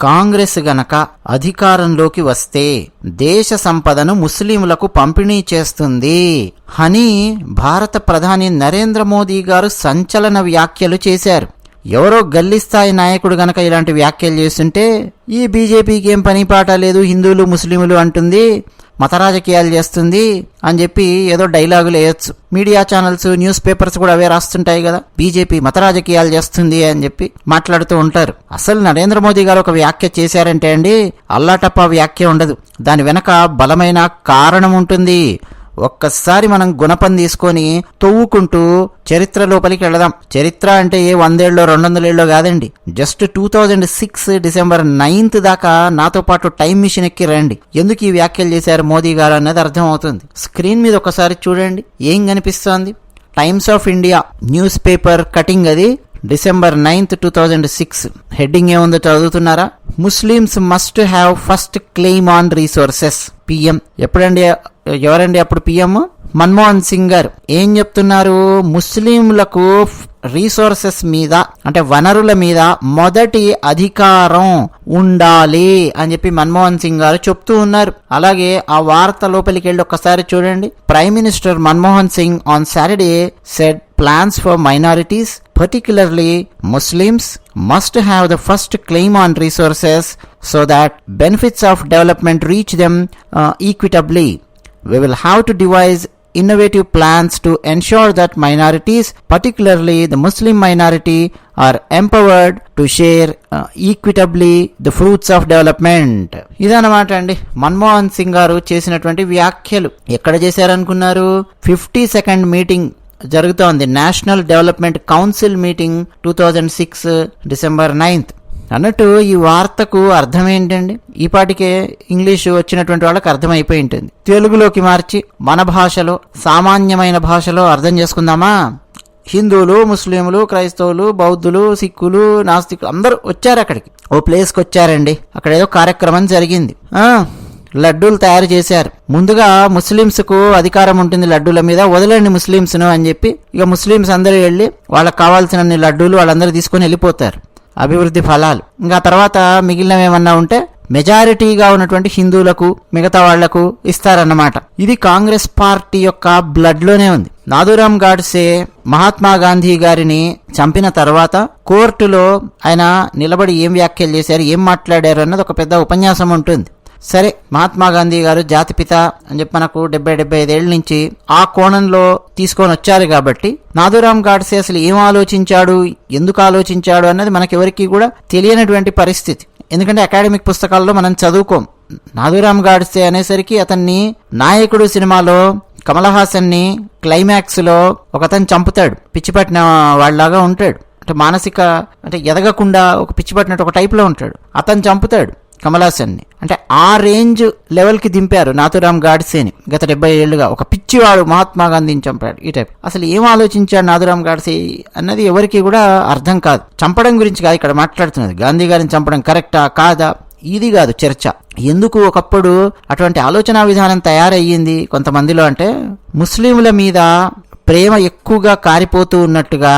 కాంగ్రెస్ గనక అధికారంలోకి వస్తే దేశ సంపదను ముస్లింలకు పంపిణీ చేస్తుంది అని భారత ప్రధాని నరేంద్ర మోదీ గారు సంచలన వ్యాఖ్యలు చేశారు. ఎవరో గల్లిస్థాయి నాయకుడు గనక ఇలాంటి వ్యాఖ్యలు చేస్తుంటే ఈ బీజేపీకి ఏం పని పాట లేదు హిందువులు ముస్లింలు అంటుంది. మత రాజకీయాలు చేస్తుంది అని చెప్పి ఏదో డైలాగులు వేయొచ్చు. మీడియా ఛానల్స్ న్యూస్ పేపర్స్ కూడా అవే రాస్తుంటాయి కదా. బీజేపీ మత రాజకీయాలు చేస్తుంది అని చెప్పి మాట్లాడుతూ ఉంటారు. అసలు నరేంద్ర మోదీ గారు ఒక వ్యాఖ్య చేశారంటే అండి అల్లాటప్ప వ్యాఖ్య ఉండదు. దాని వెనక బలమైన కారణం ఉంటుంది. ఒక్కసారి మనం గుణపం తీసుకొని తవ్వుకుంటూ చరిత్ర లోపలికి వెళదాం. చరిత్ర అంటే ఏ వందేళ్ళలో రెండు వందలేళ్ళో కాదండి. Just two thousand six December ninth దాకా నాతో పాటు టైం మిషన్ ఎక్కి రండి. ఎందుకు ఈ వ్యాఖ్యలు చేశారు మోదీ గారు అన్నది అర్థం అవుతుంది స్క్రీన్ మీద ఒకసారి చూడండి. ఏం కనిపిస్తోంది? Times of India news paper cutting అది. December ninth two thousand six. Heading ఏముందో చదువుతున్నారా? Muslims must have first claim on resources. P M. ఎప్పుడండి ఎవరండి అప్పుడు పిఎం? మన్మోహన్ సింగ్ గారు. ఏం చెప్తున్నారు? ముస్లింలకు రీసోర్సెస్ మీద అంటే వనరుల మీద మొదటి అధికారం ఉండాలి అని చెప్పి మన్మోహన్ సింగ్ గారు చెప్తూ ఉన్నారు. అలాగే ఆ వార్త లోపలికి వెళ్ళి ఒక్కసారి చూడండి. Prime minister Manmohan Singh on Saturday said plans for minorities particularly Muslims must have the first claim on resources so that benefits of development reach them equitably. We will have to devise innovative plans to ensure that minorities, particularly the Muslim minority, are empowered to share equitably the fruits of development ఇదన్నమాట అండి మన్మోహన్ సింగ్ గారు చేసినటువంటి వ్యాఖ్యలు ఎక్కడ చేశారనుకున్నారు fifty second meeting జరుగుతోంది national development council meeting two thousand six December ninth అన్నట్టు ఈ వార్తకు అర్థం ఏంటండి ఈపాటికే ఇంగ్లీషు వచ్చినటువంటి వాళ్ళకి అర్థమైపోయి ఉంటుంది. తెలుగులోకి మార్చి మన భాషలో సామాన్యమైన భాషలో అర్థం చేసుకుందామా? హిందువులు ముస్లింలు క్రైస్తవులు బౌద్ధులు సిక్కులు నాస్తికులు అందరూ వచ్చారు అక్కడికి. ఓ ప్లేస్కి వచ్చారండి. అక్కడ ఏదో కార్యక్రమం జరిగింది. లడ్డూలు తయారు చేశారు. ముందుగా ముస్లింస్కు అధికారం ఉంటుంది లడ్డూల మీద. వదలండి ముస్లింస్ను అని చెప్పి ఇక ముస్లింస్ అందరూ వెళ్ళి వాళ్ళకి కావాల్సిన లడ్డూలు వాళ్ళందరూ తీసుకొని వెళ్ళిపోతారు. అభివృద్ధి ఫలాలు. ఇంకా తర్వాత మిగిలినవి ఏమన్నా ఉంటే మెజారిటీగా ఉన్నటువంటి హిందువులకు మిగతా వాళ్ళకు ఇస్తారన్నమాట. ఇది కాంగ్రెస్ పార్టీ యొక్క బ్లడ్లోనే ఉంది. నాదురామ్ గాడ్సే మహాత్మా గాంధీ గారిని చంపిన తర్వాత కోర్టులో ఆయన నిలబడి ఏం వ్యాఖ్యలు చేశారు ఏం మాట్లాడారు అన్నది ఒక పెద్ద ఉపన్యాసం ఉంటుంది. సరే మహాత్మా గాంధీ గారు జాతిపిత అని చెప్పి మనకు డెబ్బై డెబ్బై ఐదేళ్ళ నుంచి ఆ కోణంలో తీసుకొని వచ్చారు కాబట్టి నాథురామ్ గాడ్సే అసలు ఏం ఆలోచించాడు ఎందుకు ఆలోచించాడు అన్నది మనకెవరికి కూడా తెలియనటువంటి పరిస్థితి. ఎందుకంటే అకాడమిక్ పుస్తకాల్లో మనం చదువుకోం. నాథురామ్ గాడ్సే అనేసరికి అతన్ని నాయకుడు సినిమాలో కమల్ హాసన్ని క్లైమాక్స్లో ఒకతను చంపుతాడు. పిచ్చిపట్టిన వాళ్ళలాగా ఉంటాడు. అంటే మానసిక అంటే ఎదగకుండా ఒక పిచ్చిపట్టినట్టు ఒక టైప్లో ఉంటాడు. అతను చంపుతాడు. కమలాసన్ని. అంటే ఆ రేంజ్ లెవెల్కి దింపారు నాథురామ్ గాడ్సేని. గత డెబ్బై ఏళ్ళుగా ఒక పిచ్చివాడు మహాత్మా గాంధీని చంపాడు ఈ టైప్. అసలు ఏం ఆలోచించాడు నాథురామ్ గాడ్సే అన్నది ఎవరికి కూడా అర్థం కాదు. చంపడం గురించి కాదు ఇక్కడ మాట్లాడుతున్నది. గాంధీ గారిని చంపడం కరెక్టా? కాదా? ఇది కాదు చర్చ. ఎందుకు ఒకప్పుడు అటువంటి ఆలోచన విధానం తయారయ్యింది కొంతమందిలో అంటే ముస్లింల మీద ప్రేమ ఎక్కువగా కారిపోతూ ఉన్నట్టుగా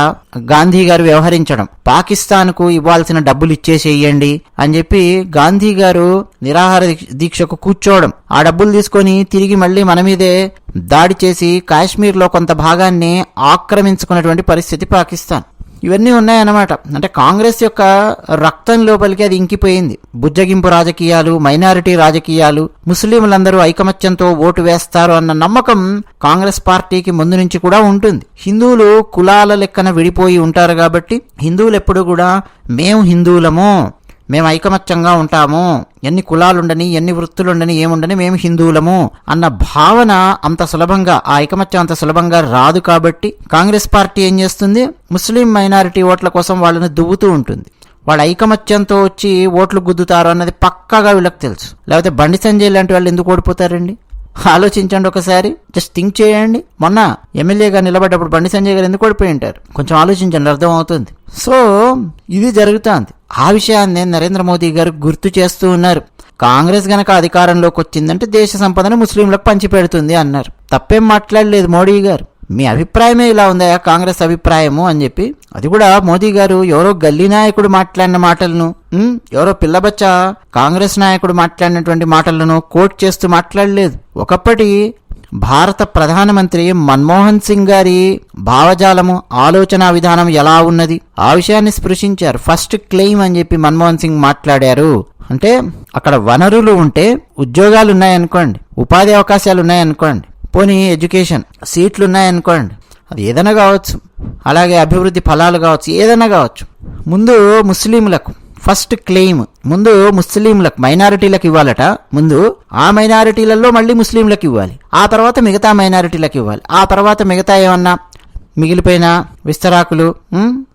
గాంధీ గారు వ్యవహరించడం. పాకిస్తాన్కు ఇవ్వాల్సిన డబ్బులు ఇచ్చేసేయండి అని చెప్పి గాంధీ గారు నిరాహార దీక్షకు కూర్చోవడం. ఆ డబ్బులు తీసుకొని తిరిగి మళ్ళీ మన మీదే దాడి చేసి కాశ్మీర్లో కొంత భాగాన్ని ఆక్రమించుకున్నటువంటి పరిస్థితి పాకిస్తాన్. ఇవన్నీ ఉన్నాయన్నమాట. అంటే కాంగ్రెస్ యొక్క రక్తం లోపలికి అది ఇంకిపోయింది. బుజ్జగింపు రాజకీయాలు మైనారిటీ రాజకీయాలు ముస్లింలందరూ ఐకమత్యంతో ఓటు వేస్తారు అన్న నమ్మకం కాంగ్రెస్ పార్టీకి ముందు నుంచి కూడా ఉంటుంది. హిందువులు కులాల లెక్కన విడిపోయి ఉంటారు కాబట్టి హిందువులు ఎప్పుడు కూడా మేము హిందువులము మేము ఐకమత్యంగా ఉంటాము ఎన్ని కులాలుండని ఎన్ని వృత్తులుండని ఏముండని మేము హిందువులము అన్న భావన అంత సులభంగా ఆ ఐకమత్యం అంత సులభంగా రాదు కాబట్టి కాంగ్రెస్ పార్టీ ఏం చేస్తుంది? ముస్లిం మైనారిటీ ఓట్ల కోసం వాళ్ళని దువ్వుతూ ఉంటుంది. వాళ్ళ ఐకమత్యంతో వచ్చి ఓట్లు గుద్దుతారు అన్నది పక్కాగా వీళ్ళకి తెలుసు. లేకపోతే బండి సంజయ్ లాంటి వాళ్ళు ఎందుకు ఓడిపోతారండి? ఆలోచించండి ఒకసారి. జస్ట్ థింక్ చేయండి. మొన్న ఎమ్మెల్యేగా నిలబడ్డప్పుడు బండి సంజయ్ గారు ఎందుకు ఓడిపోయి ఉంటారు? కొంచెం ఆలోచించండి అర్థం అవుతుంది సో ఇది జరుగుతోంది. ఆ విషయాన్ని నరేంద్ర మోదీ గారు గుర్తు చేస్తూ ఉన్నారు. కాంగ్రెస్ గనక అధికారంలోకి వచ్చిందంటే దేశ సంపదను ముస్లింలకు పంచిపెడుతుంది అన్నారు. తప్పేం మాట్లాడలేదు మోడీ గారు. మీ అభిప్రాయమే ఇలా ఉందా? కాంగ్రెస్ అభిప్రాయము అని చెప్పి. అది కూడా మోదీ గారు ఎవరో గల్లీ నాయకుడు మాట్లాడిన మాటలను ఎవరో పిల్లబచ్చ కాంగ్రెస్ నాయకుడు మాట్లాడినటువంటి మాటలను కోట్ చేస్తూ మాట్లాడలేదు. ఒకప్పటి భారత ప్రధానమంత్రి మన్మోహన్ సింగ్ గారి భావజాలము ఆలోచన విధానం ఎలా ఉన్నది? ఆ విషయాన్ని స్పృశించారు. ఫస్ట్ క్లెయిమ్ అని చెప్పి మన్మోహన్ సింగ్ మాట్లాడారు. అంటే అక్కడ వనరులు ఉంటే ఉద్యోగాలు ఉన్నాయనుకోండి ఉపాధి అవకాశాలు ఉన్నాయనుకోండి పోనీ ఎడ్యుకేషన్ సీట్లు ఉన్నాయనుకోండి అది ఏదైనా కావచ్చు. అలాగే అభివృద్ధి ఫలాలు కావచ్చు ఏదైనా కావచ్చు. ముందు ముస్లింలకు ఫస్ట్ క్లెయిమ్ ముందు ముస్లింలకు మైనారిటీలకు ఇవ్వాలట. ముందు ఆ మైనారిటీలలో మళ్ళీ ముస్లింలకు ఇవ్వాలి. ఆ తర్వాత మిగతా మైనారిటీలకు ఇవ్వాలి. ఆ తర్వాత మిగతా ఏమన్నా మిగిలిపోయిన విస్తరాకులు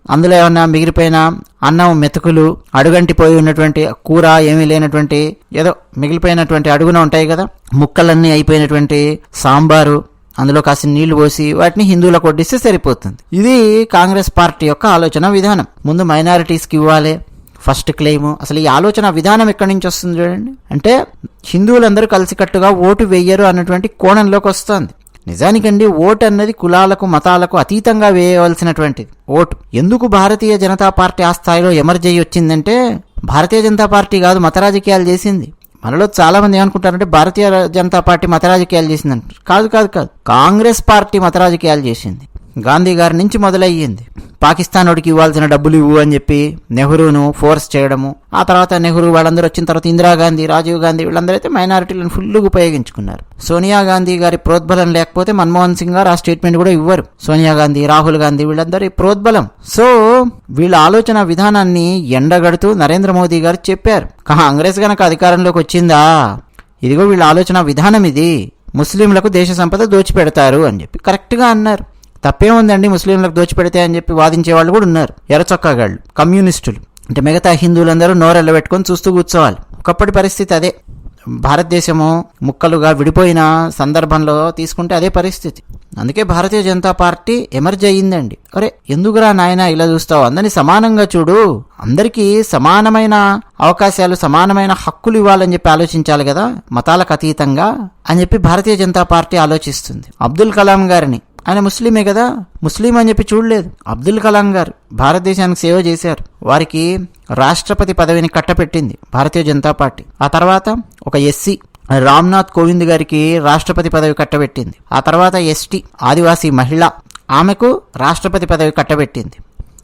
అందులో ఏమన్నా మిగిలిపోయిన అన్నం మెతుకులు అడుగంటిపోయి ఉన్నటువంటి కూర ఏమీ లేనటువంటి ఏదో మిగిలిపోయినటువంటి అడుగున ఉంటాయి కదా? ముక్కలన్నీ అయిపోయినటువంటి సాంబారు అందులో కాసిన నీళ్ళు పోసి వాటిని హిందువులకు వడ్డిస్తే సరిపోతుంది. ఇది కాంగ్రెస్ పార్టీ యొక్క ఆలోచన విధానం. ముందు మైనారిటీస్కి ఇవ్వాలి. First claim. అసలు ఈ ఆలోచన విధానం ఎక్కడి నుంచి వస్తుంది చూడండి. అంటే హిందువులందరూ కలిసికట్టుగా ఓటు వేయరు అన్నటువంటి కోణంలోకి వస్తుంది. నిజానికండి ఓటు అన్నది కులాలకు మతాలకు అతీతంగా వేయవలసినటువంటిది. ఓటు. ఎందుకు భారతీయ జనతా పార్టీ ఆ స్థాయిలో ఎమర్జ్ అయ్యి వచ్చిందంటే భారతీయ జనతా పార్టీ కాదు మత రాజకీయాలు చేసింది. మనలో చాలా మంది ఏమనుకుంటారంటే భారతీయ జనతా పార్టీ మత రాజకీయాలు చేసిందంటారు. కాదు కాదు కాదు. కాంగ్రెస్ పార్టీ మత రాజకీయాలు చేసింది. గాంధీ గారి నుంచి మొదలయ్యింది. పాకిస్తాన్ వాడికి ఇవ్వాల్సిన డబ్బులు ఇవ్వు అని చెప్పి నెహ్రూను ఫోర్స్ చేయడము ఆ తర్వాత నెహ్రూ వాళ్ళందరూ వచ్చిన తర్వాత ఇందిరాగాంధీ రాజీవ్ గాంధీ వీళ్ళందరూ అయితే మైనారిటీలను ఫుల్గా ఉపయోగించుకున్నారు. సోనియా గాంధీ గారి ప్రోద్బలం లేకపోతే మన్మోహన్ సింగ్ గారు ఆ స్టేట్మెంట్ కూడా ఇవ్వరు. సోనియా గాంధీ రాహుల్ గాంధీ వీళ్ళందరి ప్రోద్బలం. సో వీళ్ళ ఆలోచన విధానాన్ని ఎండగడుతూ నరేంద్ర మోదీ గారు చెప్పారు. కాంగ్రెస్ గనక అధికారంలోకి వచ్చిందా? ఇదిగో వీళ్ళ ఆలోచన విధానం ఇది. ముస్లింలకు దేశ సంపద దోచిపెడతారు అని చెప్పి కరెక్ట్గా అన్నారు. తప్పేముందండి ముస్లింలకు దోచిపెడితే అని చెప్పి వాదించే వాళ్ళు కూడా ఉన్నారు. ఎర్రచొక్కాగాళ్ళు కమ్యూనిస్టులు. అంటే మిగతా హిందువులందరూ నోరెళ్ళ పెట్టుకొని చూస్తూ కూర్చోవాలి. ఒకప్పటి పరిస్థితి అదే. భారతదేశము ముక్కలుగా విడిపోయిన సందర్భంలో తీసుకుంటే అదే పరిస్థితి. అందుకే భారతీయ జనతా పార్టీ ఎమర్జ్ అయ్యిందండి. అరే ఎందుకురా నాయన ఇలా చూస్తావు? అందరినీ సమానంగా చూడు. అందరికీ సమానమైన అవకాశాలు సమానమైన హక్కులు ఇవ్వాలని చెప్పి ఆలోచించాలి కదా మతాలకు అతీతంగా అని చెప్పి భారతీయ జనతా పార్టీ ఆలోచిస్తుంది. అబ్దుల్ కలాం గారిని ఆయన ముస్లిమే కదా? ముస్లిం అని చెప్పి చూడలేదు. అబ్దుల్ కలాం గారు భారతదేశానికి సేవ చేశారు. వారికి రాష్ట్రపతి పదవిని కట్టపెట్టింది భారతీయ జనతా పార్టీ. ఆ తర్వాత ఒక ఎస్సీ రామ్నాథ్ కోవింద్ గారికి రాష్ట్రపతి పదవి కట్టబెట్టింది. ఆ తర్వాత ఎస్టీ ఆదివాసీ మహిళ ఆమెకు రాష్ట్రపతి పదవి కట్టబెట్టింది.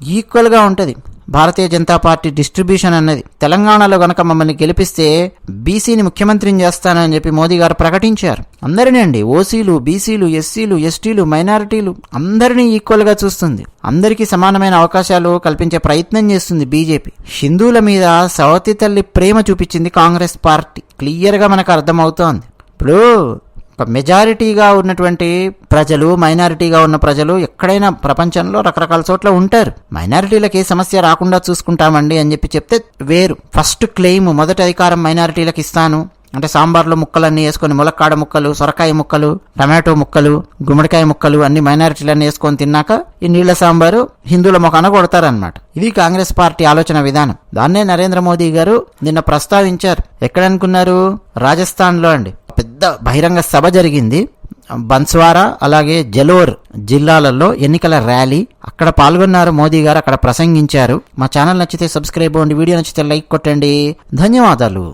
ఈక్వల్గా ఉంటుంది. భారతీయ జనతా పార్టీ డిస్ట్రిబ్యూషన్ అన్నది తెలంగాణలో గనక మమ్మల్ని గెలిపిస్తే బీసీని ముఖ్యమంత్రిని చేస్తానని చెప్పి మోదీ గారు ప్రకటించారు. అందరినండి ఓసీలు బీసీలు ఎస్సీలు ఎస్టీలు మైనారిటీలు అందరినీ ఈక్వల్గా చూస్తుంది. అందరికీ సమానమైన అవకాశాలు కల్పించే ప్రయత్నం చేస్తుంది బీజేపీ. హిందువుల మీద సవతి తల్లి ప్రేమ చూపించింది కాంగ్రెస్ పార్టీ. క్లియర్గా మనకు అర్థమవుతోంది. ఇప్పుడు మెజారిటీగా ఉన్నటువంటి ప్రజలు మైనారిటీగా ఉన్న ప్రజలు ఎక్కడైనా ప్రపంచంలో రకరకాల చోట్ల ఉంటారు. మైనారిటీలకు ఏ సమస్య రాకుండా చూసుకుంటామండి అని చెప్పి చెప్తే వేరు. ఫస్ట్ క్లెయిమ్ మొదటి అధికారం మైనారిటీలకు ఇస్తాను. అంటే సాంబార్లో ముక్కలన్నీ వేసుకొని ములక్కాడ ముక్కలు సొరకాయ ముక్కలు టమాటో ముక్కలు గుమ్మడికాయ ముక్కలు అన్ని మైనారిటీలన్నీ వేసుకొని తిన్నాక ఈ నీళ్ళ సాంబారు హిందువుల మొఖాన కొడతారనమాట ఇది కాంగ్రెస్ పార్టీ ఆలోచన విధానం. దాన్నే నరేంద్ర మోదీ గారు నిన్న ప్రస్తావించారు. ఎక్కడనుకున్నారు రాజస్థాన్లో అండి. పెద్ద బహిరంగ సభ జరిగింది. బన్స్వారా అలాగే జలోర్ జిల్లాలలో ఎన్నికల ర్యాలీ. అక్కడ పాల్గొన్నారు మోదీ గారు అక్కడ ప్రసంగించారు. మా ఛానల్ నచ్చితే సబ్స్క్రైబ్ అవ్వండి వీడియో నచ్చితే లైక్ కొట్టండి. ధన్యవాదాలు.